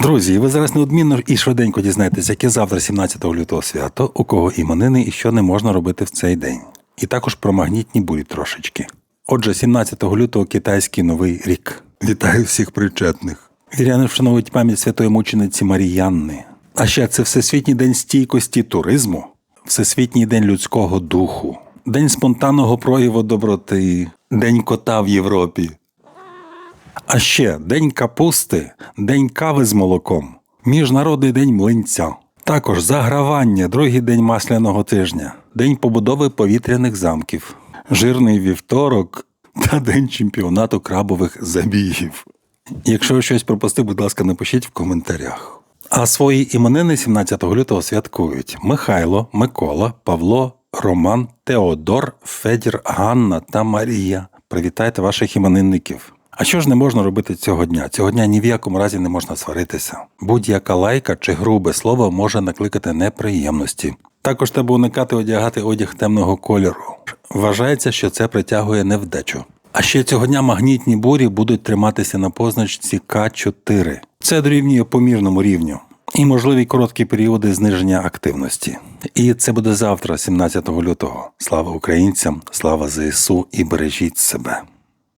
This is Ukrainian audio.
Друзі, ви зараз неодмінно і швиденько дізнаєтесь, яке завтра 17 лютого свято, у кого іменини і що не можна робити в цей день. І також про магнітні бурі трошечки. Отже, 17 лютого китайський новий рік. Вітаю всіх причетних. Віряни вшановують пам'ять святої мучениці Маріянни. А ще це Всесвітній день стійкості туризму, Всесвітній день людського духу, День спонтанного прояву доброти, День кота в Європі. А ще День капусти, День кави з молоком, Міжнародний день млинця. Також загравання, другий день масляного тижня, День побудови повітряних замків, жирний вівторок та День чемпіонату крабових забігів. Якщо щось пропустив, будь ласка, напишіть в коментарях. А свої іменини 17 лютого святкують Михайло, Микола, Павло, Роман, Теодор, Федір, Ганна та Марія. Привітайте ваших іменинників. А що ж не можна робити цього дня? Цього дня ні в якому разі не можна сваритися. Будь-яка лайка чи грубе слово може накликати неприємності. Також треба уникати одягати одяг темного кольору. Вважається, що це притягує невдачу. А ще цього дня магнітні бурі будуть триматися на позначці К4. Це дорівнює помірному рівню. І можливі короткі періоди зниження активності. І це буде завтра, 17 лютого. Слава українцям, слава ЗСУ і бережіть себе.